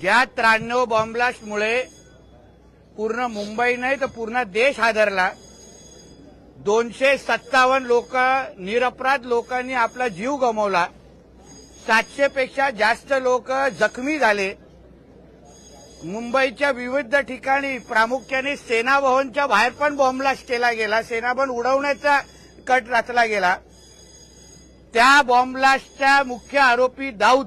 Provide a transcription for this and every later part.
ज्या त्र्याण्णव बॉम्बलास्टमुळे पूर्ण मुंबई नाही तर पूर्ण देश हादरला. दोनशे सत्तावन्न लोक निरपराध लोकांनी आपला जीव गमावला. सातशे पेक्षा जास्त लोक जखमी झाले. मुंबईच्या विविध ठिकाणी प्रामुख्याने सेना भवनच्या बाहेर पण बॉम्बलास्ट केला गेला. सेना भवन उडवण्याचा कट रचला गेला. त्या बॉम्बलास्टच्या मुख्य आरोपी दाऊद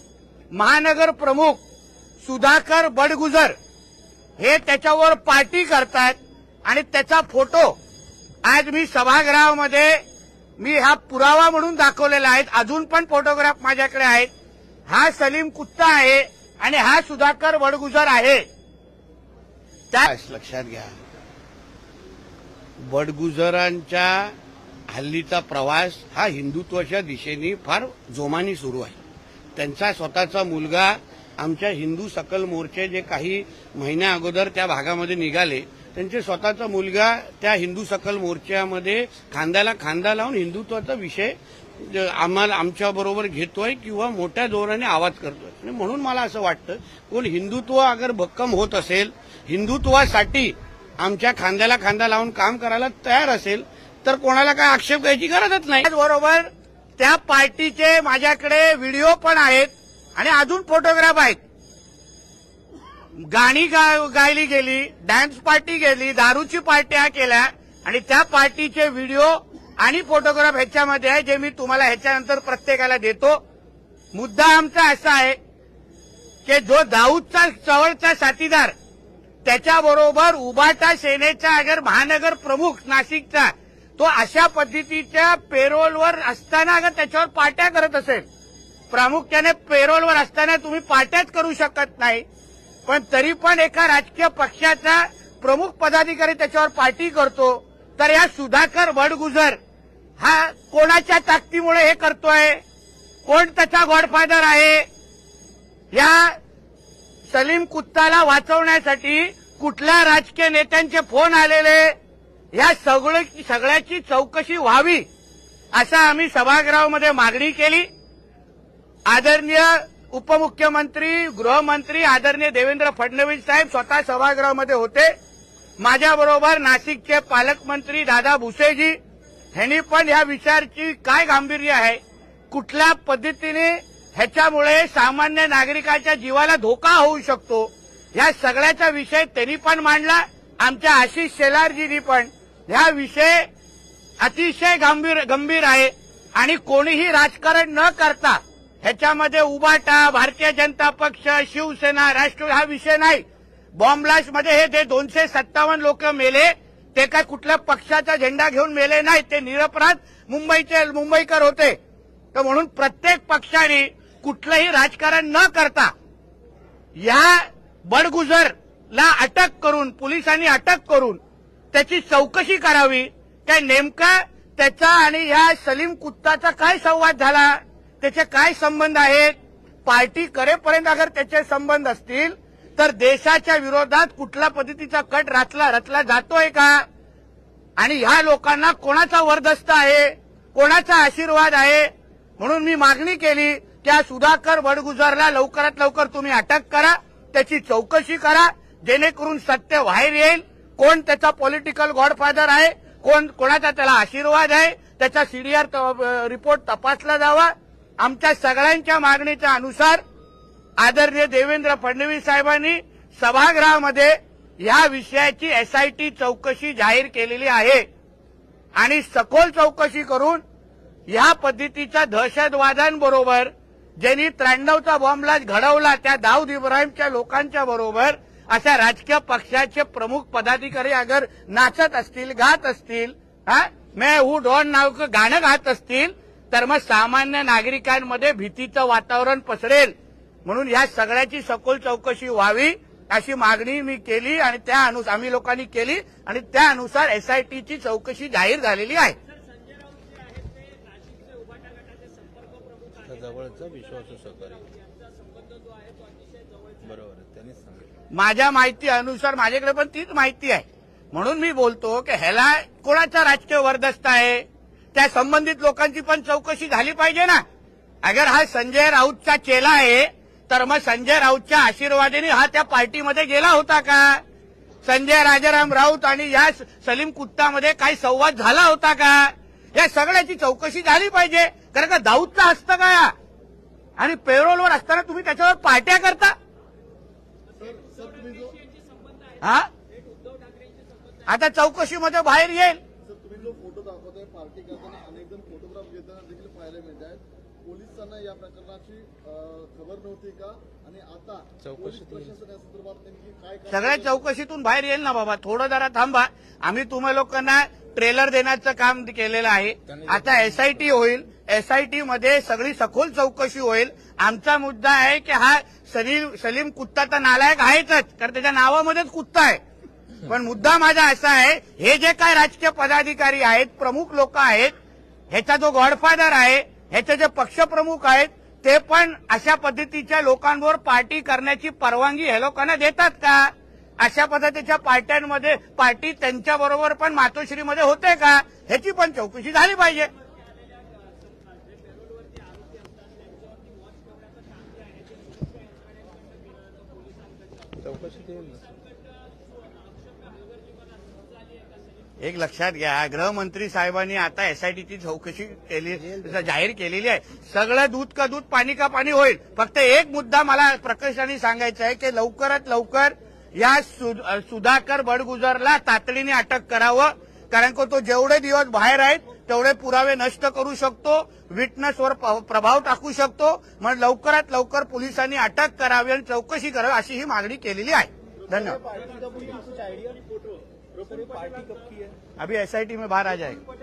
महानगर प्रमुख सुधाकर बडगुजर हे त्याच्यावर पार्टी करतायत आणि त्याचा फोटो आज मी सभागृहामध्ये मी हा पुरावा म्हणून दाखवलेला आहे. अजून पण फोटोग्राफ माझ्याकडे आहेत. हा सलीम कुत्ता आहे आणि हा सुधाकर बडगुजर आहे. त्या लक्षात घ्या. बडगुजरांच्या हल्लीचा प्रवास हा हिंदुत्वाच्या दिशेने फार जोमाने सुरू आहे. त्यांचा स्वतःचा मुलगा आमच्या हिंदू सकल मोर्चे जे काही महिन्या अगोदर त्या भागामध्ये निघाले त्यांचे स्वतःचा मुलगा त्या हिंदू सकल मोर्चामध्ये खांद्याला खांदा लावून हिंदुत्वाचा विषय ज- आम्हाला आमच्याबरोबर घेतोय किंवा मोठ्या जोराने आवाज करतोय. आणि म्हणून मला असं वाटतं कोण हिंदुत्व अगर भक्कम होत असेल हिंदुत्वासाठी आमच्या खांद्याला खांदा लावून काम करायला तयार असेल तर कोणाला काय आक्षेप घ्यायची गरजच नाही. बरोबर त्या पार्टीचे माझ्याकडे व्हिडिओ पण आहेत आणि अजून फोटोग्राफ आहेत. गाणी गा- गायली गेली डान्स पार्टी गेली दारूची पार्ट्या केल्या आणि त्या पार्टीचे व्हिडिओ आणि फोटोग्राफ ह्याच्यामध्ये आहे जे मी तुम्हाला ह्याच्यानंतर प्रत्येकाला देतो. मुद्दा आमचा असा आहे की जो दाऊदचा चवळचा साथीदार त्याच्याबरोबर उबाटा सेनेचा अगर महानगर प्रमुख नाशिकचा तो अशा पद्धतीच्या पेरोलवर असताना अगर त्याच्यावर पार्ट्या करत असेल प्रामुख्याने पेरोलवर असताना तुम्ही पाट्याच करू शकत नाही. पण तरी पण एका राजकीय पक्षाचा प्रमुख पदाधिकारी त्याच्यावर पार्टी करतो तर या सुधाकर वडगुजर हा कोणाच्या ताकदीमुळे हे करतोय? कोण त्याचा गॉडफादर आहे? या सलीम कुत्ताला वाचवण्यासाठी कुठल्या राजकीय नेत्यांचे फोन आलेले? या सगळे सगळ्याची चौकशी व्हावी असं आम्ही सभागृहामध्ये मागणी केली. आदरणीय उपमुख्यमंत्री गृहमंत्री आदरणीय देवेंद्र फडणवीस साहेब स्वतः सभागृहामध्ये होते. माझ्याबरोबर नाशिकचे पालकमंत्री दादा भुसेजी ह्यांनी पण या विषयाची काय गांभीर्य आहे? कुठल्या पद्धतीने ह्याच्यामुळे सामान्य नागरिकाच्या जीवाला धोका होऊ शकतो? या सगळ्याचा विषय त्यांनी पण मांडला आमच्या आशिष शेलारजींनी पण. ह्या विषय अतिशय गंभीर गंभीर आहे. आणि कोणीही राजकारण न करता ह्याच्यामध्ये उबाटा भारतीय जनता पक्ष शिवसेना राष्ट्रवादी हा विषय नाही. बॉम्बलास्टमध्ये हे जे दोनशे सत्तावन्न लोक मेले ते काय कुठल्या पक्षाचा झेंडा घेऊन मेले नाही ते निरपराध मुंबईचे मुंबईकर होते. तर म्हणून प्रत्येक पक्षाने कुठलंही राजकारण न करता या बडगुजरला अटक करून पोलिसांनी अटक करून त्याची चौकशी करावी. काय नेमका त्याचा आणि या सलीम कुत्ताचा काय संवाद झाला? त्याचे काय संबंध आहेत? पार्टी करेपर्यंत अगर त्याचे संबंध असतील तर देशाच्या विरोधात कुठल्या पद्धतीचा कट रचला रचला जातोय का? आणि ह्या लोकांना कोणाचा वरदस्त आहे? कोणाचा आशीर्वाद आहे? म्हणून मी मागणी केली त्या सुधाकर वडगुजरला लवकरात लवकर तुम्ही अटक करा त्याची चौकशी करा जेणेकरून सत्य बाहेर येईल. कोण त्याचा पॉलिटिकल गॉडफादर आहे? कोण कोणाचा त्याला आशीर्वाद आहे? त्याचा सीडीआर रिपोर्ट तपासला जावा. आमच्या सगळ्यांच्या मागणीच्या अनुसार आदरणीय देवेंद्र फडणवीस साहेबांनी सभागृहामध्ये या विषयाची एसआयटी चौकशी जाहीर केलेली आहे. आणि सखोल चौकशी करून या पद्धतीच्या दहशतवाद्यांबरोबर ज्यांनी त्र्याण्णवचा बॉम्बला घडवला त्या दाऊद इब्राहिमच्या लोकांच्या बरोबर अशा राजकीय पक्षाचे प्रमुख पदाधिकारी अगर नाचत असतील गात असतील हा? मैं हू डॉन नाव गाणं गात असतील तर मग सामान्य नागरिकांमध्ये भीतीचं वातावरण पसरेल. म्हणून या सगळ्याची सखोल चौकशी व्हावी अशी मागणी मी केली आणि त्या अनुसार आम्ही लोकांनी केली आणि त्यानुसार एसआयटीची चौकशी जाहीर झालेली आहे. जवळचा विश्वासू सहकारी. बरोबर माझ्या माहिती अनुसार माझ्याकडे पण तीच माहिती आहे. म्हणून मी बोलतो की ह्याला कोणाचा राजकीय वरदस्त आहे? त्या संबंधित लोकांची पण चौकशी झाली पाहिजे ना. अगर हा संजय राऊतचा चेला आहे तर मग संजय राऊतच्या आशीर्वादाने हा त्या पार्टीमध्ये गेला होता का? संजय राजाराम राऊत आणि या सलीम कुत्तामध्ये काही संवाद झाला होता का? या सगळ्याची चौकशी झाली पाहिजे. कारण का दाऊदचा हस्त काय आणि पेरोलवर असताना तुम्ही त्याच्यावर पार्ट्या करता? हा? आता चौकशीमध्ये बाहेर येईल. सर तुम्ही जो फोटो दाखवताय पार्टी करताना अनेक जण फोटोग्राफ घेताना देखील पाहायला मिळत आहेत. पोलिसांना या प्रकरणाची अं, खबर नव्हती का? आणि आता पोलीस चौकशीत प्रशासन या संदर्भात नेमकी काय कारवाई सगळ्या चौकशीतून बाहेर येईल ना बाबा. थोडं जरा थांबा. आम्ही तुम्हा लोकांना ट्रेलर देण्याचं काम केलेलं आहे. आता एसआयटी होईल. एसआयटी मध्ये सगळी सखोल चौकशी होईल. आमचा मुद्दा आहे की हा सलीम सलीम कुत्ता तर नालायक आहेच कारण त्याच्या नावामध्येच कुत्ता आहे. पण मुद्दा माझा असा आहे हे जे काय राजकीय पदाधिकारी आहेत प्रमुख लोक आहेत ह्याचा जो गॉडफादर आहे ह्याचे जे पक्षप्रमुख आहेत ते पण अशा पद्धतीच्या लोकांवर पार्टी करण्याची परवानगी हे लोकांना देतात का? अशा पद्धतीच्या पार्ट्यांमध्ये पार्टी त्यांच्याबरोबर पण मातोश्रीमध्ये होते का? ह्याची पण चौकशी झाली पाहिजे. ना. एक लक्षात घ्या गृहमंत्री साहेबांनी आता एसआयटीची चौकशी केली जाहीर केलेली आहे. सगळं दूध का दूध पाणी का पाणी होईल. फक्त एक मुद्दा मला प्रकर्षाने सांगायचा आहे की लवकरात लवकर या सुधाकर बडगुजरला तातडीने अटक करावं. कारण का तो जेवढे दिवस बाहेर आहेत तेवढे पुरावे नष्ट करू शकतो विटनेसवर प्रभाव टाकू शकतो मग लवकरात लवकर पोलिसांनी अटक करावी आणि चौकशी करावी अशी ही मागणी केलेली आहे. धन्यवाद. अभी एसआयटी में बाहेर आ जाएगा.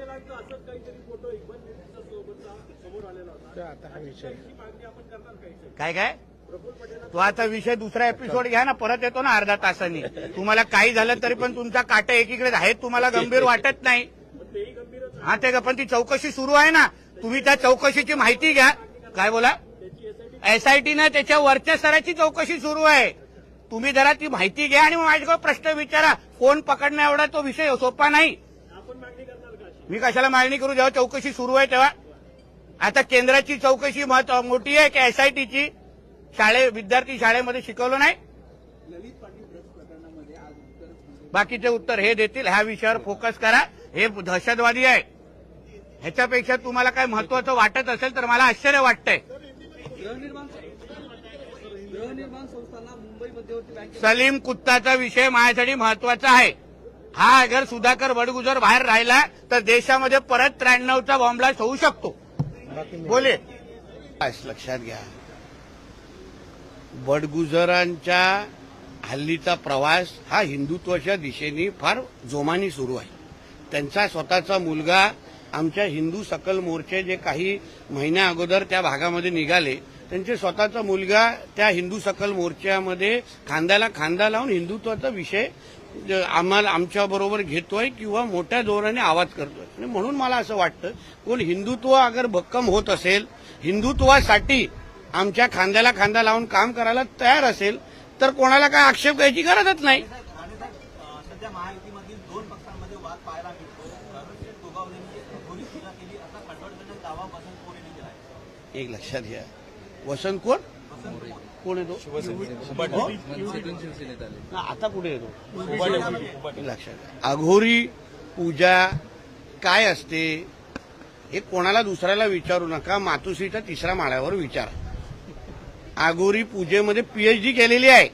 काय काय? तो आता विषय दुसरा एपिसोड घ्या ना परत येतो ना अर्धा तासांनी. तुम्हाला काही झालं तरी पण तुमचा काटा एकीकडे आहे तुम्हाला गंभीर वाटत नाही. हा ते का- पण ती चौकशी सुरू आहे ना. तुम्ही त्या चौकशीची माहिती घ्या. काय बोला? एसआयटी ना त्याच्या वरच्या स्तराची चौकशी सुरू आहे. तुम्ही जरा ती माहिती घ्या आणि माझ्याकडे प्रश्न विचारा. कोण पकडणं एवढा तो विषय सोपा नाही. मी कशाला मागणी करू? जेव्हा चौकशी सुरू आहे तेव्हा. आता केंद्राची चौकशी महत्त्व मोठी आहे की एसआयटीची शाळे विद्यार्थी शाळेमध्ये शिकवलं नाही? बाकीचे उत्तर हे देतील. ह्या विषयावर फोकस करा. हे दहशतवादी आहे. ह्याच्यापेक्षा तुम्हाला काय महत्वाचं वाटत असेल तर मला आश्चर्य वाटतंय. सलीम कुत्ताचा विषय माझ्यासाठी महत्त्वाचा आहे. हा अगर सुधाकर बडगुजर बाहेर राहिला तर देशामध्ये परत त्र्याण्णवचा बॉम्बलास्ट होऊ शकतो. बोले. लक्षात घ्या. बडगुजरांच्या हल्लीचा प्रवास हा हिंदुत्वाच्या दिशेने फार जोमाने सुरू आहे. त्यांचा स्वतःचा मुलगा आमच्या हिंदू सकल मोर्चे जे काही महिन्या अगोदर त्या भागामध्ये निघाले त्यांचे स्वतःचा मुलगा त्या हिंदू सकल मोर्चामध्ये खांद्याला खांदा लावून हिंदुत्वाचा विषय ज- आम्हाला आमच्याबरोबर घेतोय किंवा मोठ्या जोराने आवाज करतोय. आणि म्हणून मला असं वाटतं कोण हिंदुत्व अगर भक्कम होत असेल हिंदुत्वासाठी आमच्या खांद्याला खांदा लावून काम करायला तयार असेल तर कोणाला काय आक्षेप घ्यायची गरजच नाही सध्या महायुतीमधील दोन पक्षांमध्ये वाद पाहायला मिळतो रणजित गोगावलेंनी पोलीस टीका केली असा खडबडजनक दावा वसंत कोरेने केला आहे एक लक्षात घ्या. वसंत कोण? कोण येतो? ना, आता कुठे येतो? लक्षात घ्या. अघोरी पूजा काय असते? हे कोणाला दुसऱ्याला विचारू नका. मातुश्रीच्या तिसऱ्या माळ्यावर विचारा. आघोरी पूजेमध्ये पीएचडी केलेली आहे.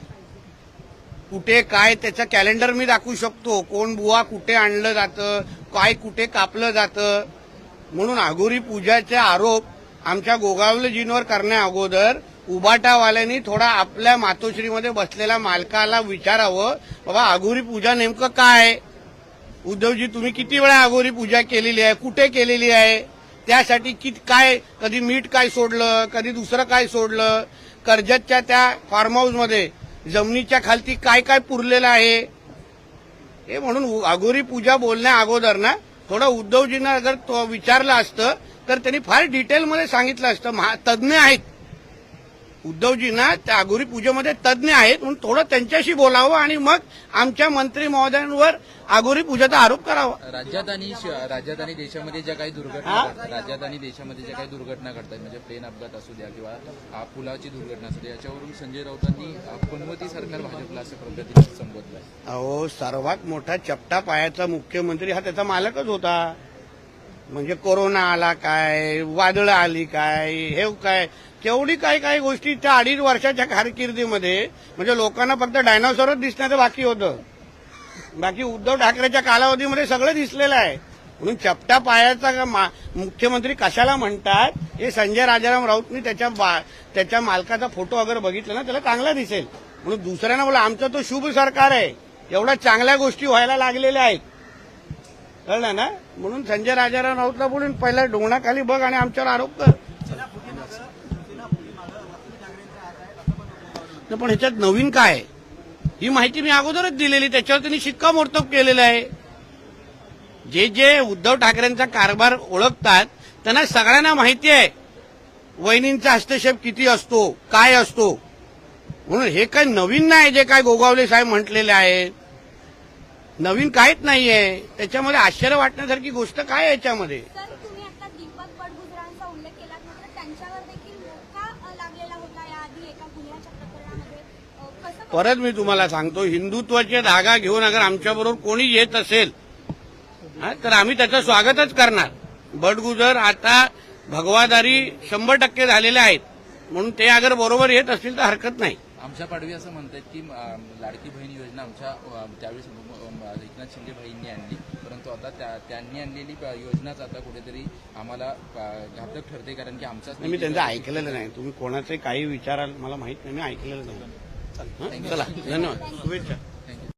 कुठे काय त्याचं कॅलेंडर मी दाखवू शकतो. कोण बुवा कुठे आणलं जातं? काय कुठे कापलं जातं? म्हणून आघोरी पूजाचे आरोप आमच्या गोगावलेजींवर करण्या अगोदर उबाटावाल्यांनी थोडा आपल्या मातोश्रीमध्ये बसलेल्या मालकाला विचारावं बाबा आघोरी पूजा नेमकं काय? उद्धवजी तुम्ही किती वेळा आघोरी पूजा केलेली आहे? कुठे केलेली आहे? त्यासाठी कित काय कधी मीठ काय सोडलं कधी दुसरं काय सोडलं? कर्जतच्या त्या फार्म हाऊसमध्ये जमिनीच्या खालती काय काय पुरलेलं आहे? हे म्हणून आघोरी पूजा बोलण्या अगोदर ना थोडं उद्धवजींना अगर विचारलं असतं तर त्यांनी फार डिटेलमध्ये सांगितलं असतं. महा- तज्ज्ञ आहेत. उद्धवजींना त्या अगोरी पूजेमध्ये तज्ज्ञ आहेत म्हणून थोडं त्यांच्याशी बोलावं आणि मग आमच्या मंत्री महोदयांवर अगोरी पूजेचा आरोप करावा. राज्यात आणि राज्यात आणि देशामध्ये ज्या काही दुर्घटना राज्यात आणि देशामध्ये ज्या काही दुर्घटना घडतात म्हणजे प्लेन अपघात असू द्या किंवा पुलाची दुर्घटना असू द्या याच्यावरून संजय राऊतांनी पनवती सरकार भाजपला असं पद्धतीने संबोधलंय. अहो सर्वात मोठा चपटा पायाचा मुख्यमंत्री हा त्याचा मालकच होता. म्हणजे कोरोना आला काय वादळं आली काय हे काय तेवढी काय काय गोष्टी त्या अडीच वर्षाच्या कारकिर्दीमध्ये म्हणजे लोकांना फक्त डायनासॉरच दिसण्याचं बाकी होतं. बाकी उद्धव ठाकरेच्या कालावधीमध्ये सगळं दिसलेलं आहे. म्हणून चपटा पायाचा मा- मुख्यमंत्री कशाला म्हणतात हे संजय राजाराम राऊतनी त्याच्या त्याच्या मालकाचा फोटो अगर बघितला ना त्याला चांगला दिसेल. म्हणून दुसऱ्यांना बोला आमचं तो शुभ सरकार आहे. एवढ्या चांगल्या गोष्टी व्हायला लागलेल्या आहेत. कळलं ना? म्हणून संजय राजाराम राऊतला बोलून पहिला डोंगणाखाली बघ आणि आमच्यावर आरोप कर. पण ह्याच्यात नवीन काय? ही माहिती मी अगोदरच दिलेली त्याच्यावर त्यांनी शिक्कामोर्तब केलेलं आहे. जे जे उद्धव ठाकरेंचा कारभार ओळखतात त्यांना सगळ्यांना माहिती आहे वहिनींचा हस्तक्षेप किती असतो काय असतो. म्हणून हे काय नवीन नाही जे काय गोगावले साहेब म्हटलेले आहेत. नवीन काहीच नाहीये. त्याच्यामध्ये आश्चर्य वाटण्यासारखी गोष्ट काय आहे याच्यामध्ये? सर तुम्ही आता दीपक बडगुजरांचा उल्लेख केला मात्र त्यांच्यावर देखील मोठा अ, लागलेला होता याआधी एका गुन्ह्याच्या प्रकरणामध्ये. अ, कसं परत मी तुम्हाला सांगतो हिंदुत्वाचे धागा घेऊन अगर आमच्याबरोबर कोणी येत असेल हा, तर आम्ही त्याचं स्वागतच करणार. बडगुजर आता भगवादारी शंभर टक्के झालेले आहेत. म्हणून ते अगर बरोबर येत असतील तर हरकत नाही. आमच्या पाडवी असं म्हणतात की लाडकी बहीण योजना आमच्या त्यावेळेस एकनाथ शिंदे भाईंनी आणली. परंतु आता त्या- त्यांनी आणलेली योजनाच आता कुठेतरी आम्हाला घातक ठरते कारण की आमचाच मी त्यांचं ऐकलेलं नाही. तुम्ही कोणाचे काही विचाराल मला माहीत नाही मी ऐकलेलं नाही? चला. धन्यवाद. शुभेच्छा.